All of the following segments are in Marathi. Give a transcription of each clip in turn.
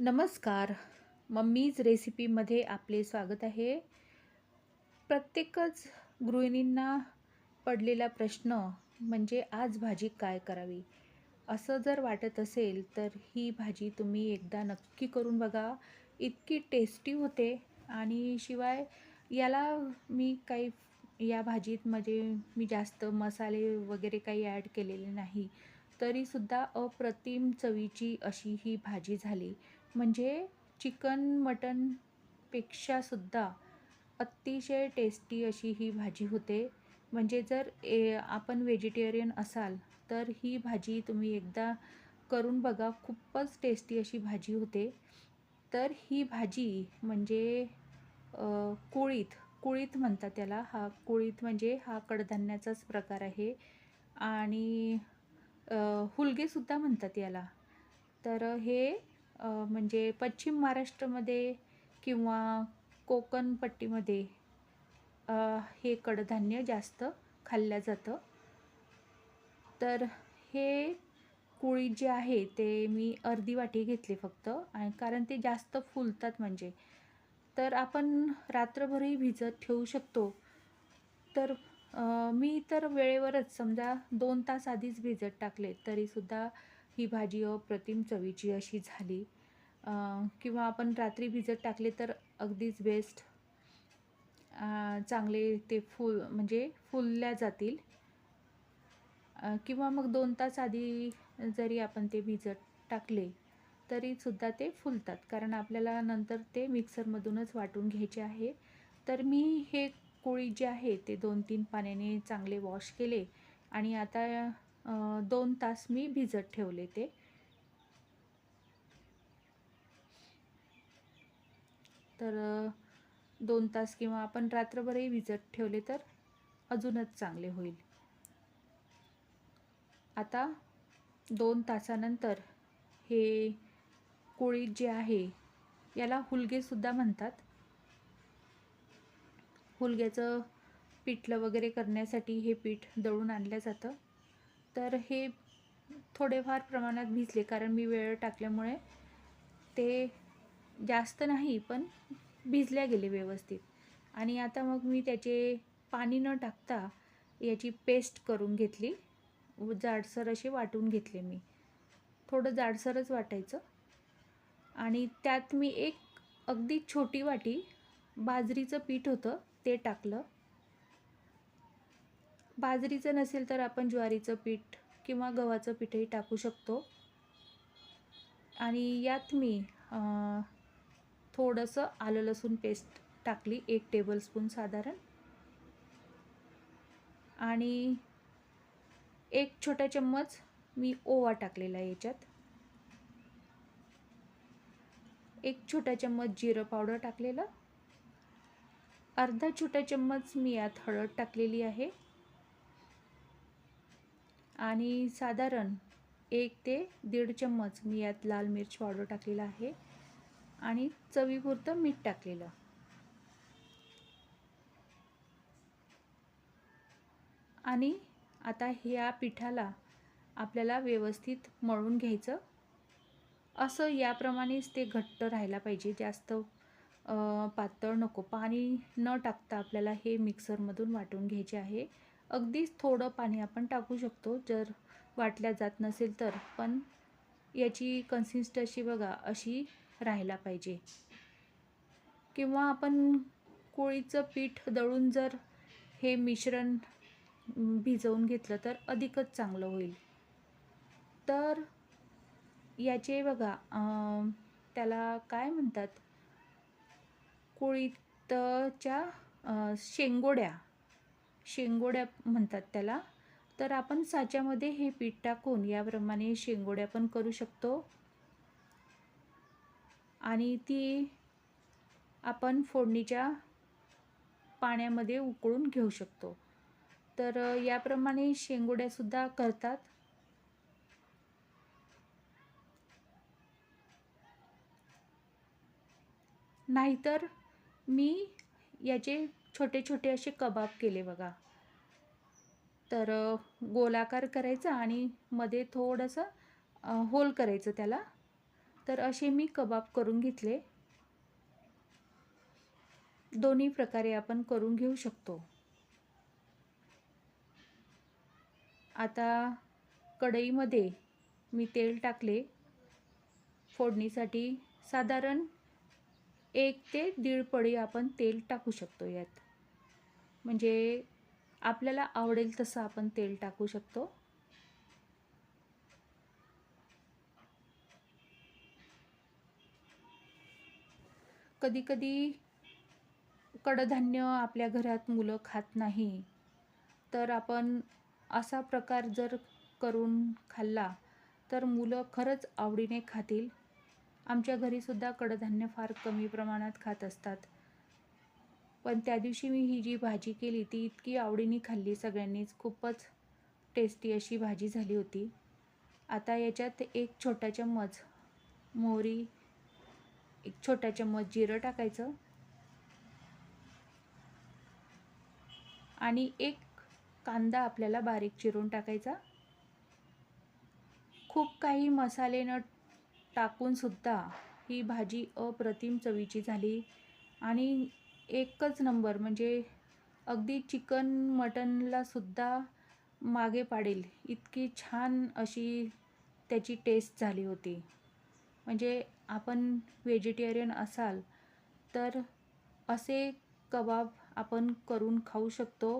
नमस्कार. मम्मीज रेसिपीमध्ये आपले स्वागत आहे. प्रत्येकच गृहिणींना पडलेला प्रश्न म्हणजे आज भाजी काय करावी? असं जर वाटत असेल तर ही भाजी तुम्ही एकदा नक्की करून बघा. इतकी टेस्टी होते आणि शिवाय याला मी काही या भाजीत म्हणजे मी जास्त मसाले वगैरे काही ॲड केलेले नाही. तरीसुद्धा अप्रतिम चवीची अशी ही भाजी झाली. म्हणजे चिकन मटनपेक्षासुद्धा अतिशय टेस्टी अशी ही भाजी होते. म्हणजे जर ए आपण व्हेजिटेरियन असाल तर ही भाजी तुम्ही एकदा करून बघा खूपच टेस्टी अशी भाजी होते. तर ही भाजी म्हणजे कुळीत कुळीत म्हणतात त्याला. हा कुळीत म्हणजे हा कडधान्याचाच प्रकार आहे. आणि हुलगेसुद्धा म्हणतात याला. तर हे म्हणजे पश्चिम महाराष्ट्रामध्ये किंवा कोकणपट्टीमध्ये हे कडधान्य जास्त खाल्लं जातं. तर हे कुळी जे आहे ते मी अर्धी वाटी घेतले फक्त आणि कारण ते जास्त फुलतात म्हणजे. तर आपण रात्रभरही भिजत ठेवू शकतो. तर आ, मी तर वेळेवरच समजा दोन तास आधीच भिजत टाकले तरीसुद्धा ही भाजी अप्रतिम चवीची अशी झाली. किंवा आपण रात्री भिजत टाकले तर अगदीच बेस्ट चांगले ते फुल म्हणजे फुलल्या जातील. किंवा मग दोन तास आधी जरी आपण ते भिजत टाकले तरीसुद्धा ते फुलतात. कारण आपल्याला नंतर ते मिक्सरमधूनच वाटून घ्यायचे आहे. तर मी हे कोळी जे आहे ते दोन तीन पाण्याने चांगले वॉश केले. आणि आता दोन तास मी भिजत ठेवले ते. तर दोन तास किंवा आपण रात्रभरही भिजत ठेवले तर अजूनच चांगले होईल. आता दोन तासानंतर हे कोळीत जे आहे याला हुलगेसुद्धा म्हणतात. हुलग्याचं पिठलं वगैरे करण्यासाठी हे पीठ दळून आणलं जातं. तर हे थोडेफार प्रमाणात भिजले कारण मी वेळ टाकल्यामुळे ते जास्त नाही पण भिजल्या गेले व्यवस्थित. आणि आता मग मी त्याचे पाणी न टाकता याची पेस्ट करून घेतली. व जाडसर असे वाटून घेतले मी. थोडं जाडसरच वाटायचं. आणि त्यात मी एक अगदी छोटी वाटी बाजरीचं पीठ होतं ते टाकलं. बाजरीचं नसेल तर आपण ज्वारीचं पीठ किंवा गव्हाचं पीठही टाकू शकतो. आणि यात मी थोडंसं आलं लसूण पेस्ट टाकली एक टेबलस्पून साधारण. आणि एक छोटा चम्मच मी ओवा टाकलेला आहे याच्यात. एक छोटा चम्मच जिरं पावडर टाकलेलं. अर्धा छोटा चम्मच मी यात हळद टाकलेली आहे. आणि साधारण एक ते दीड चम्मच मी यात लाल मिर्च पावडर टाकलेला आहे आणि चवीपुरतं मीठ टाकलेलं. आणि आता ह्या पिठाला आपल्याला व्यवस्थित मळून घ्यायचं. असं याप्रमाणेच ते घट्ट राहायला पाहिजे. जास्त पातळ नको. पाणी न टाकता आपल्याला हे मिक्सरमधून वाटून घ्यायचे आहे. अगदीच थोडं पाणी आपण टाकू शकतो जर वाटल्या जात नसेल तर. पण याची कन्सिस्टन्सी बघा अशी राहायला पाहिजे. किंवा आपण कोळीचं पीठ दळून जर हे मिश्रण भिजवून घेतलं तर अधिकच चांगलं होईल. तर याचे बघा त्याला काय म्हणतात? कुळीतच्या शेंगोड्या. शेंगोड्या म्हणतात त्याला. तर आपण साच्यामध्ये हे पीठ टाकून याप्रमाणे शेंगोड्या पण करू शकतो. आणि ती आपण फोडणीच्या पाण्यामध्ये उकळून घेऊ शकतो. तर याप्रमाणे शेंगोड्यासुद्धा करतात. नाहीतर मी याचे छोटे छोटे असे कबाब केले बघा. तर गोलाकार करायचा आणि मध्ये थोडंसं होल करायचं त्याला. तर असे मी कबाब करून घेतले. दोन्ही प्रकारे आपण करून घेऊ शकतो. आता कढईमध्ये मी तेल टाकले. फोडणीसाठी साधारण एक ते दीड पडी आपण तेल टाकू शकतो यात. म्हणजे आपल्याला आवडेल तसं आपण तेल टाकू शकतो. कधीकधी कडधान्य आपल्या घरात मुलं खात नाही तर आपण असा प्रकार जर करून खाल्ला तर मुलं खरंच आवडीने खातील. आमच्या घरीसुद्धा कडधान्य फार कमी प्रमाणात खात असतात. पण त्या दिवशी मी ही जी भाजी केली ती इतकी आवडीने खाल्ली सगळ्यांनीच. खूपच टेस्टी अशी भाजी झाली होती. आता याच्यात एक छोटा चम्मच मोहरी एक छोटा चम्मच जिरं टाकायचं. आणि एक कांदा आपल्याला बारीक चिरून टाकायचा. खूप काही मसाले न टाकूनसुद्धा ही भाजी अप्रतिम चवीची झाली. आणि एकच नंबर म्हणजे अगदी चिकन मटनलासुद्धा मागे पाडेल. इतकी छान अशी त्याची टेस्ट झाली होती. म्हणजे आपण व्हेजिटेरियन असाल तर असे कबाब आपण करून खाऊ शकतो.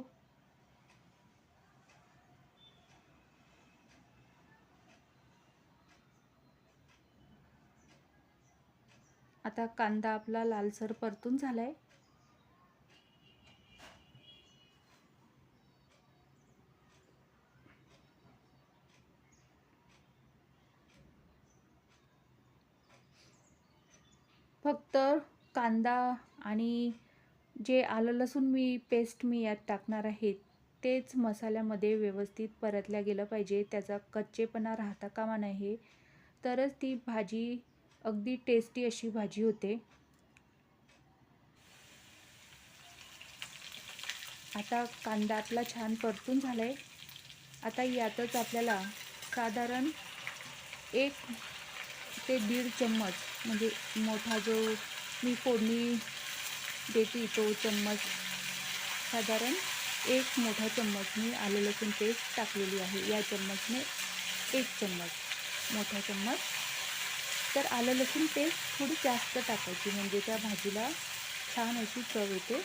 आता कांदा आपला लालसर परतून झाला आहे फक्त कांदा आणि जे आलं लसूण मी पेस्ट मी यात टाकणार आहे तेच मसाल्यामध्ये व्यवस्थित परतल्या गेलं पाहिजे. त्याचा कच्चेपणा राहता कामा नाही तरच ती भाजी अगदी टेस्टी अशी भाजी होते. आता कांदा आपला छान परतून झाला आहे आता यातच आपल्याला साधारण एक ते दीड चम्मच म्हणजे मोठा जो मी फोडणी देते तो चम्मच साधारण एक मोठा चम्मच मी आलं लसूण पेस्ट टाकलेली आहे. या चम्मचने एक चम्मच मोठा चम्मच. तर आलं लसूण पेस्ट थोडी जास्त टाकायची म्हणजे त्या भाजीला छान अशी चव येते.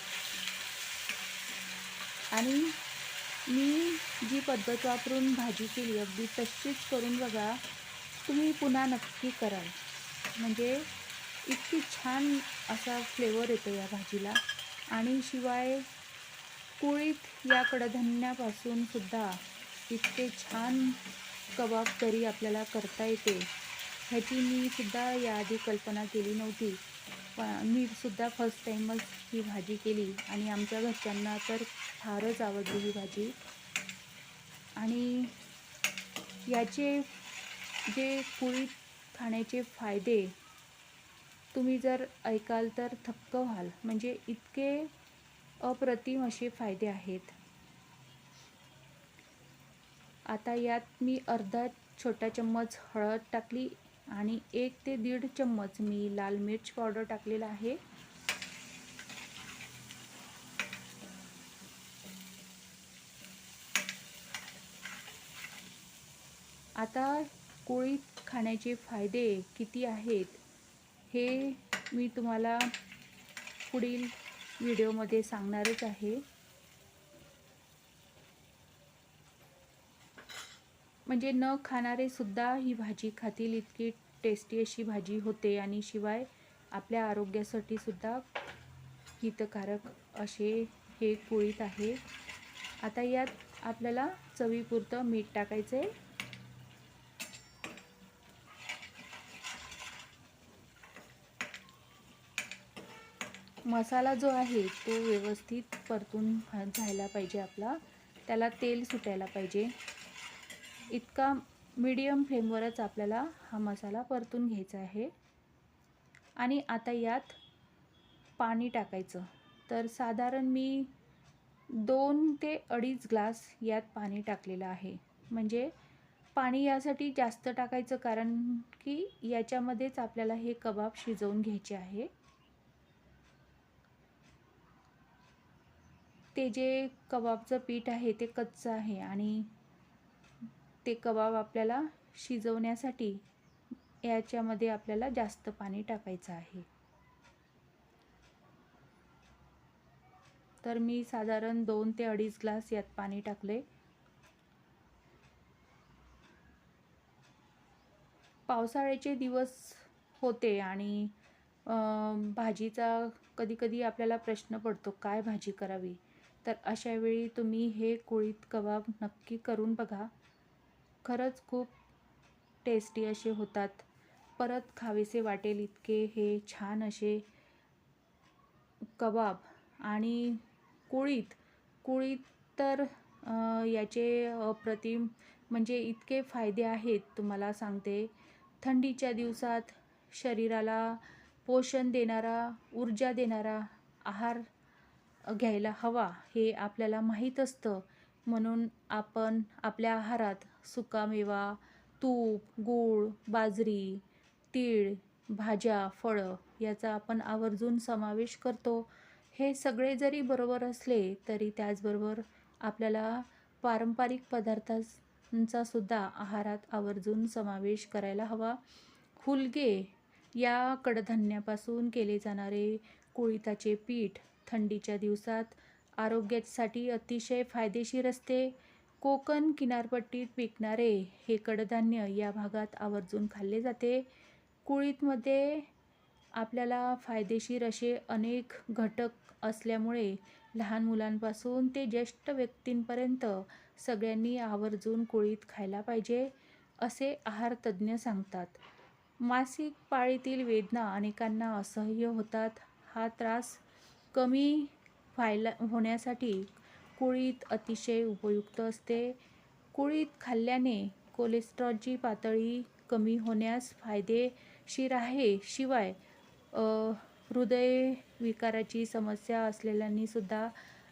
आणि मी जी पद्धत वापरून भाजी केली अगदी तशीच करून बघा तुम्ही पुन्हा नक्की कराल. म्हणजे इतकी छान असा फ्लेवर येतो या भाजीला. आणि शिवाय कुळीत या कडधान्यापासून सुद्धा इतके छान कबाब तरी आपल्याला करता येते. ह्याची मी सुद्धा याआधी कल्पना केली नव्हती. पण मी सुद्धा फर्स्ट टाईमच ही भाजी केली. आणि आमच्या घरच्यांना तर फारच आवडली ही भाजी. आणि याचे जे कुळीत खाण्याचे फायदे तुम्ही जर ऐकाल तर थक्क व्हाल. म्हणजे इतके अप्रतिम असे फायदे आहेत. आता यात मी अर्धा छोटा चम्मच हळद टाकली आणि एक ते दीड चम्मच मी लाल मिर्च पावडर टाकलेला आहे. आता कोळीत खाण्याचे फायदे किती आहेत हे मी तुम्हाला पुढील व्हिडिओमध्ये सांगणारच आहे. म्हणजे न खाणारे सुद्धा ही भाजी खातील इतकी टेस्टी अशी भाजी होते आणि शिवाय आपल्या आरोग्यासाठी सुद्धा हितकारक असे हे कुळीत आहे. आता यात आपल्याला चवीपुरतं मीठ टाकायचं आहे मसाला जो आहे तो व्यवस्थित परतून झाला पाहिजे आपला. त्याला तेल सुटायला पाहिजे. इतका मीडियम फ्लेमवरच आपल्याला हा मसाला परतून घ्यायचा आहे. आणि आता यात पाणी टाकायचं. तर साधारण मी दोन ते अडीच ग्लास यात पाणी टाकलेलं आहे. म्हणजे पाणी यासाठी जास्त टाकायचं कारण की याच्यामध्येच आपल्याला हे कबाब शिजवून घ्यायचे आहे. ते जे कबाबचं पीठ आहे ते कच्चं आहे आणि ते कबाब आपल्याला शिजवण्यासाठी याच्यामध्ये आपल्याला जास्त पाणी टाकायचं आहे. तर मी साधारण दोन ते अडीच ग्लास यात पाणी टाकले. पावसाळ्याचे दिवस होते आणि भाजीचा कधी कधी आपल्याला प्रश्न पडतो काय भाजी करावी? तर अशावेळी तुम्ही हे कुळीत कबाब नक्की करून बघा. खरंच खूप टेस्टी असे होतात. परत खावेसे वाटेल इतके हे छान असे कबाब आणि कुळीत कुळीत तर याचे अप्रतिम म्हणजे इतके फायदे आहेत तुम्हाला सांगते. थंडीच्या दिवसात शरीराला पोषण देणारा ऊर्जा देणारा आहार घ्यायला हवा हे आपल्याला माहीत असतं. म्हणून आपण आपल्या आहारात सुकामेवा तूप गूळ बाजरी तीळ भाज्या फळं याचा आपण आवर्जून समावेश करतो. हे सगळे जरी बरोबर असले तरी त्याचबरोबर आपल्याला पारंपरिक पदार्थांचा सुद्धा आहारात आवर्जून समावेश करायला हवा. हुलगे या कडधान्यापासून केले जाणारे कुळिताचे पीठ थंडीच्या दिवसात आरोग्यासाठी अतिशय फायदेशीर असते. कोकण किनारपट्टीत पिकणारे हे कडधान्य या भागात आवर्जून खाल्ले जाते. कुळीतमध्ये आपल्याला फायदेशीर असे अनेक घटक असल्यामुळे लहान मुलांपासून ते ज्येष्ठ व्यक्तींपर्यंत सगळ्यांनी आवर्जून कुळीत खायला पाहिजे असे आहारतज्ज्ञ सांगतात. मासिक पाळीतील वेदना अनेकांना असह्य होतात. हा त्रास कमी व्हायला होण्यासाठी कुळीत अतिशय उपयुक्त असते. कुळीत खाल्ल्याने कोलेस्ट्रॉलची पातळी कमी होण्यास फायदेशीर आहे. शिवाय हृदय विकाराची समस्या असलेल्यांनीसुद्धा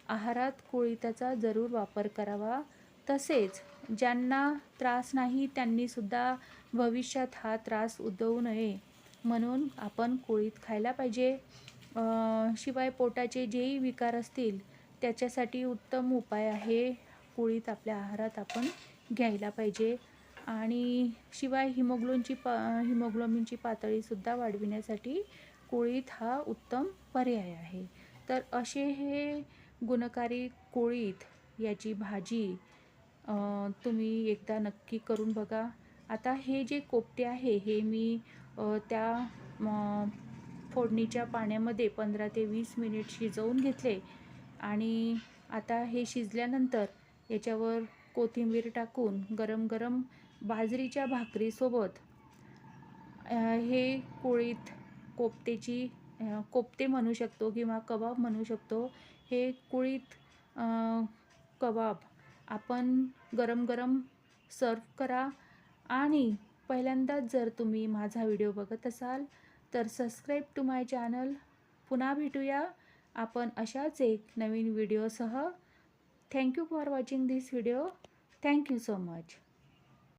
आहारात कुळीताचा जरूर वापर करावा. तसेच ज्यांना त्रास नाही त्यांनीसुद्धा भविष्यात हा त्रास उद्भवू नये म्हणून आपण कुळीत खायला पाहिजे. शिवाय पोटाचे जेही विकार असतील त्याच्यासाठी उत्तम उपाय आहे. कुळीत आपल्या आहारात आपण घ्यायला पाहिजे. आणि शिवाय हिमोग्लोनची पा हिमोग्लोबिनची पातळीसुद्धा वाढविण्यासाठी कुळीत हा उत्तम पर्याय आहे. तर असे हे गुणकारी कुळीत याची भाजी तुम्ही एकदा नक्की करून बघा. आता हे जे कोपटे आहे हे मी त्या फोडणीच्या पाण्यामध्ये पंधरा ते वीस मिनिट शिजवून घेतले. आणि आता हे शिजल्यानंतर याच्यावर कोथिंबीर टाकून गरम गरम बाजरीच्या भाकरीसोबत हे कोळीत कोपतेची कोपते म्हणू शकतो किंवा कबाब म्हणू शकतो. हे कुळीत कबाब आपण गरम गरम सर्व करा. आणि पहिल्यांदाच जर तुम्ही माझा व्हिडिओ बघत असाल तर सबस्क्राईब टू माय चॅनल पुन्हा भेटूया आपण अशाच एक नवीन व्हिडिओसह thank you for watching this video thank you so much